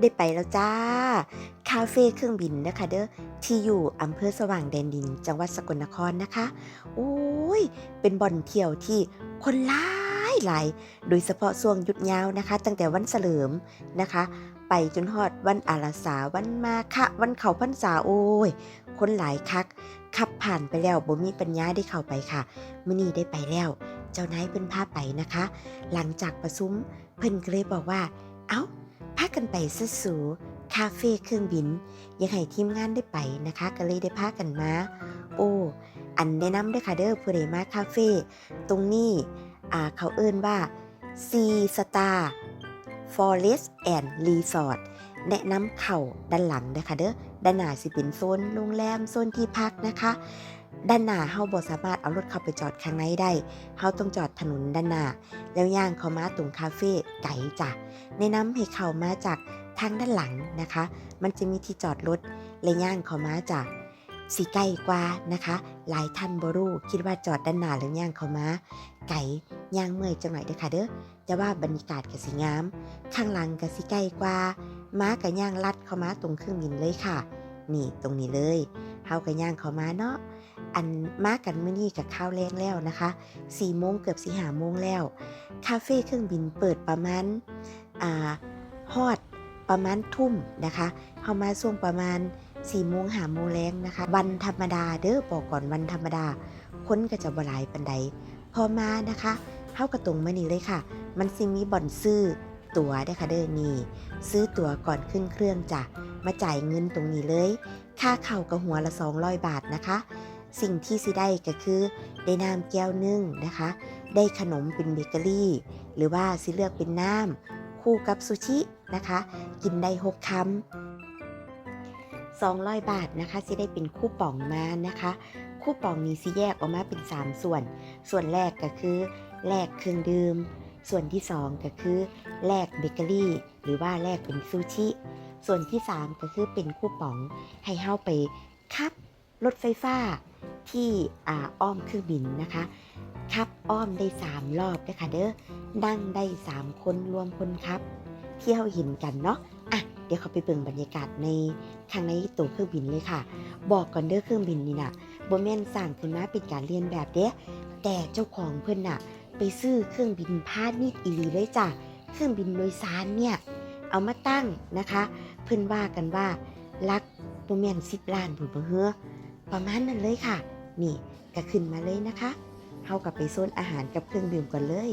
ได้ไปแล้วจ้า คาเฟ่เครื่องบินนะคะเด้อที่อยู่อำเภอสว่างแดนดิน จังหวัดสกลนครนะคะ โอ้ย เป็นบ่อนเที่ยวที่คนหลายหลาย โดยเฉพาะช่วงหยุดยาวนะคะ ตั้งแต่วันเสลิมนะคะ ไปจนฮอดวันอาราสาวันมาคะวันเขาพรรษาโอ้ย คนหลายคัก ขับผ่านไปแล้วบ่มีปัญญาได้เข้าไปค่ะมื้อนี้ได้ไปแล้ว เจ้านายเพิ่นพาไปนะคะ หลังจากประชุมเพิ่นก็เลยบอกว่า เอ้า พากันไปซะสูคาเฟ่เครื่องบิน ยังให้ทีมงานได้ไปนะคะ ก็เลยได้พากันมา โอ้อันแนะนำด้วยค่ะเด้อผู้ใดมาคาเฟ่ตรงนี้อ่าเขาเอิ้นว่า Sea Star Forest and Resort แนะนำเข่าด้านหลังนะคะเด้อด้านหน้าสิเป็นโซนโรงแรมโซนที่พักนะคะ ด้านหน้าเฮาบ่สามารถเอารถเข้าไปจอดข้างในได้ เฮาต้องจอดถนนด้านหน้า แล้วย่างเข้ามาตรงคาเฟ่ไก่จ้ะแนะนำให้เข้ามาจากทางด้านหลังนะคะ มันจะมีที่จอดรถและย่างเข้ามาจากสีไกลกว่านะคะ หลายท่านบรู้คิดว่าจอดด้านหน้าแล้วย่างเข้ามาไก่ย่างเมื่อยจังหน่อยเด้อค่ะเด้อจะว่าบรรยากาศก็สิงาม ข้างหลังก็สิไกลกว่า ม้ากับย่างลัดเข้ามาตรงเครื่องบินเลยค่ะ นี่ตรงนี้เลยเฮากับย่างเข้ามาเนาะ อันมากันมื้อนี้กับข้าวแรงแล้วนะคะ4โมงเกือบสิหาโมงแล้ว คาเฟ่เครื่องบินเปิดประมาณอ่าฮอดประมาณทุ่มนะคะเฮามาช่วงประมาณ4โมงหาโมงแรงนะคะ วันธรรมดาเด้อบอกก่อนวันธรรมดา คนก็จะบหลายปันใด พอมานะคะเฮากระตรงมานี่เลยค่ะ มันสิมีบ่อนซื้อตั๋วเด้ค่ะเด้อนี่ ซื้อตั๋วก่อนขึ้นเครื่องจ้ะมาจ่ายเงินตรงนี้เลย ค่าเข่ากับหัวละ 200 บาทนะคะ สิ่งที่สิได้ก็คือ ได้น้ำแก้วนึ่งนะคะ ได้ขนมเป็นเบเกอรี่ หรือว่าสิเลือกเป็นน้ำคู่กับซูชินะคะ กินได้หกคำ200 บาทนะคะสิได้เป็นคู่ป่องมานะคะ คู่ป่องนี้สิแยกออกมาเป็น 3 ส่วน ส่วนแรกก็คือแลกเครื่องดื่ม ส่วนที่ 2 ก็คือแลกเบเกอรี่ หรือว่าแลกเป็นซูชิ ส่วนที่ 3 ก็คือเป็นคู่ป๋อง ให้เฮาไปขับรถไฟฟ้า ที่อ้อมเครื่องบินนะคะขับอ้อมได้3รอบนะคะเด้อนั่งได้ 3 คนรวมคนครับ เที่เราเห็นกันเนาะอะเดี๋ยวเขาไปเบิ่งบรรยากาศในข้างในตัวเครื่องบินเลยค่ะ บอกก่อนเด้อเครื่องบินนี่นะบ่แมนสร้างขึ้นมาเป็นการเรียนแบบเด้แต่เจ้าของเพิ่นน่ะ ไปซื้อเครื่องบินพาณิชย์อีลีเลยจ้ะเครื่องบินโดยสารเนี่ย เอามาตั้งนะคะ เพิ่อนว่ากันว่าลักโมเมนสิบล้านผุนเฮือประมาณนั้นเลยค่ะ นี่ก็ขึ้นมาเลยนะคะเฮากับไปโซนอาหารกับเครื่องดื่มก่อนเลย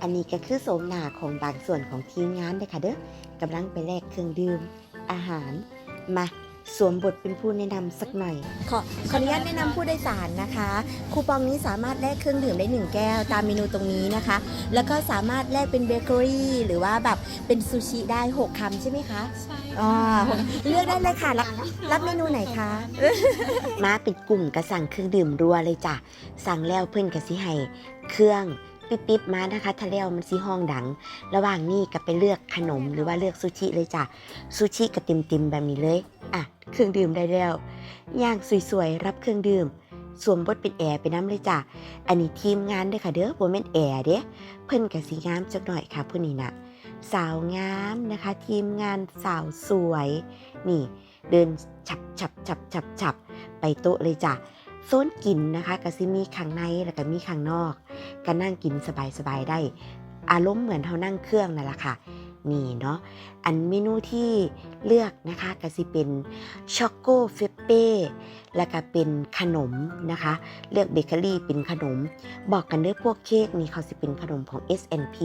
อันนี้ก็คือโสมหน้าของบางส่วนของทีมงานเลยค่ะเด้อกำลังไปแลกเครื่องดื่ม อาหารมา สวมบทเป็นผู้แนะนำสักหน่อย ขอขออนุญาตแนะนำผู้โดยสารนะคะ คูปองนี้สามารถแลกเครื่องดื่มได้ 1 แก้วตามเมนูตรงนี้นะคะ แล้วก็สามารถแลกเป็นเบเกอรี่หรือว่าแบบเป็นซูชิได้ 6คำใช่ไหมคะ ใช่อ๋อเลือกได้เลยค่ะ รับรับเมนูไหนคะ มาเป็นกลุ่มก็สั่งเครื่องดื่มรัวเลยจ้ะ สั่งแล้วเพื่อนก็สิให้เครื่อง ปิ๊บๆมานะคะถ้าแล้วมันสิห้องดัง ระหว่างนี้ก็ไปเลือกขนมหรือว่าเลือกซูชิเลยจ้ะซูชิก็เต็มๆแบบนี้เลยอะเครื่องดื่มได้แล้วย่างสวยๆรับเครื่องดื่มสวมบทเป็นแอร์ไปน้ำเลยจ้ะ อันนี้ทีมงานเด้อค่ะเด้อบ่แม่นแอร์เด้ เพิ่นก็สิงามจักหน่อยค่ะผู้นี้นะสาวงามนะคะ ทีมงานสาวสวย นี่ เดินฉับฉับฉับฉับฉับไปโต๊ะเลยจ้ะ โซนกินนะคะก็สิมีข้างในแล้วก็มีข้างนอกก็นั่งกินสบายๆได้ อารมณ์เหมือนเฮานั่งเครื่องนั่นแหละค่ะนี่เนาะอันเมนูที่เลือกนะคะก็สิเป็นช็อกโกเฟเป้แล้วก็เป็นขนมนะคะ เลือกเบเกอรี่เป็นขนม บอกกันเด้อพวกเค้กนี่เขาสิเป็นขนมของ S&P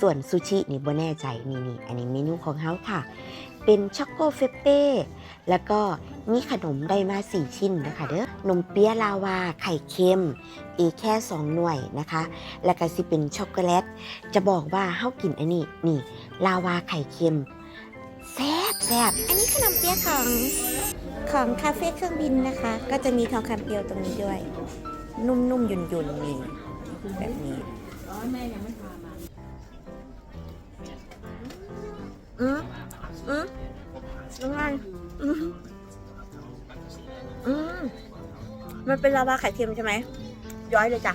ส่วนซูชินี่บ่แน่ใจนี่นี่อันนี้เมนูของเฮาค่ะ เป็นช็อกโกเฟปเป้แล้วก็มีขนมได้มา 4 ชิ้นนะคะเด้อนมเปี๊ยะลาวาไข่เค็มอีกแค่ 2 หน่วยนะคะ แล้วก็สิเป็นช็อกโกแลต จะบอกว่าเฮากินอันนี้นี่ลาวาไข่เค็มแซ่บแซ่บอันนี้ขนมเปี๊ยะของของคาเฟ่เครื่องบินนะคะ ก็จะมีทองคำเปรียวตรงนี้ด้วย นุ่มๆหยุ่นๆนี่แบบนี้อ๋อแม่ อืมอะไรอืมมันเป็นลาวาไข่เค็มใช่ไหม ย้อยเลยจ้ะ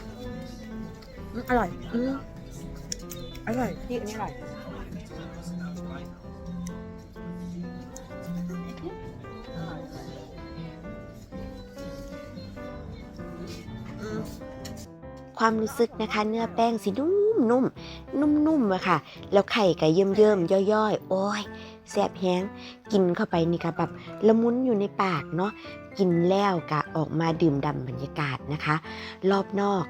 อร่อย อืมอร่อยที่อันนี้อร่อย ความรู้สึกนะคะ เนื้อแป้งสีนุ่มนุ่มนุ่มนุ่มอะค่ะ แล้วไข่ก็เยิ่มเยิ่มย่อยๆ โอ้ย แซ่บแห้งกินเข้าไปนี่ก็แบบละมุนอยู่ในปากเนาะกินแล้วก็ออกมาดื่มด่ำบรรยากาศนะคะ รอบนอก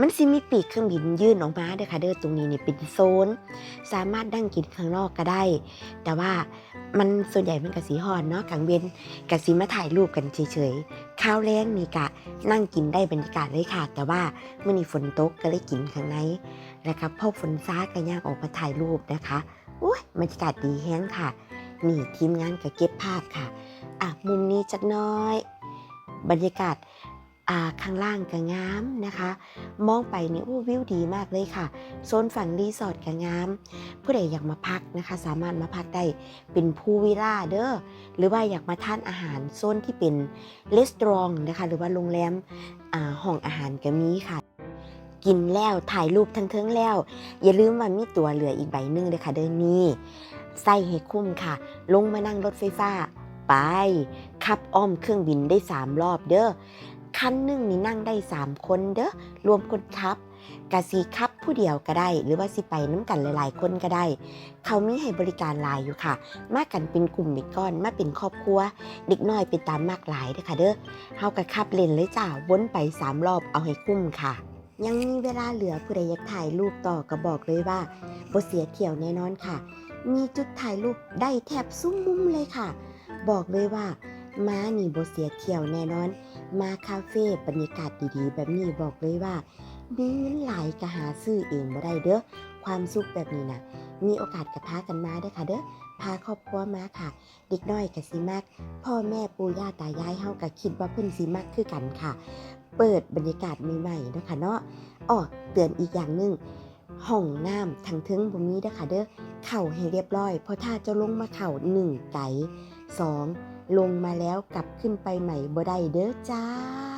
มันสิมีปีกเครื่องบินยื่นออกมาเด้อค่ะเด้อตรงนี้นี่เป็นโซน สามารถนั่งกินข้างนอกก็ได้ แต่ว่ามันส่วนใหญ่มันกะสีหอนเนาะกลางเวนกะสีมาถ่ายรูปกันเฉยๆข้าวแรงนี่กะนั่งกินได้บรรยากาศเลยค่ะ แต่ว่าเมื่อนี้ฝนตกก็เลยกินข้างในแล้วก็พอฝนซาก็ย่างออกมาถ่ายรูปนะคะ อ้ยบรรยากาศดีแห้งค่ะ นี่ทีมงานก็เก็บภาพค่ะ อะมุมนี้จักหน้อย บรรยากาศอ่าข้างล่างก็งามนะคะ มองไปนี่โอ้วิวดีมากเลยค่ะ โซนฝั่งรีสอร์ทก็งาม ผู้ใดอยากมาพักนะคะ สามารถมาพักได้เป็นพูลวิล่าเด้อหรือว่าอยากมาทานอาหารโซนที่เป็นรีสตรองนะคะ หรือว่าโรงแรมอ่าห้องอาหารก็มีค่ะ กินแล้วถ่ายรูปทั้งเทิงแล้ว อย่าลืมว่ามีตัวเหลืออีกใบหนึงเลยค่ะเด้อนี่ใส่ให้คุ้มค่ะ ลงมานั่งรถไฟฟ้า ไปขับอ้อมเครื่องบินได้3รอบเด้อคันหนึ่งนี่นั่งได้3คนเด้อรวมคนขับกะสีขับผู้เดียวก็ได้ หรือว่าสิไปน้ำกันหลาย ๆ คนก็ได้ เขามีให้บริการหลายอยู่ค่ะ มากันเป็นกลุ่มเป็นก้อนมาเป็นครอบครัว เด็กน้อยเป็นตามมากหลายเด้อค่ะเด้อเฮากะขับเล่นเลยจ้าวนไป3รอบเอาให้คุ้มค่ะ ยังมีเวลาเหลือผู้ใดอยากถ่ายรูปต่อก็บอกเลยว่าบ่เสียเที่ยวแน่นอนค่ะ มีจุดถ่ายรูปได้แทบซุ้มมุมเลยค่ะ บอกเลยว่ามานี่บ่เสียเที่ยวแน่นอน มาคาเฟ่บรรยากาศดีๆ แบบนี้บอกเลยว่ามีเงินหลายก็หาซื้อเองบ่ได้เด้อความสุขแบบนี้นะมีโอกาสกับพากันมาเด้ค่ะเด้อพาครอบครัวมาค่ะ เด็กน้อยกับสิมักพ่อแม่ปู่ย่าตายายเฮาก็คิดว่าเพิ่นสิมักคือกันค่ะ เปิดบรรยากาศใหม่ๆนะคะเนาะอ๋อเตือนอีกอย่างหนึ่งห้องน้ำทางเทึงบ่มีเด้อค่ะเด้อเข่าให้เรียบร้อย เพราะถ้าจะลงมาเข่าหนึ่งไก่สองลงมาแล้วกลับขึ้นไปใหม่บ่ได้เด้อจ้า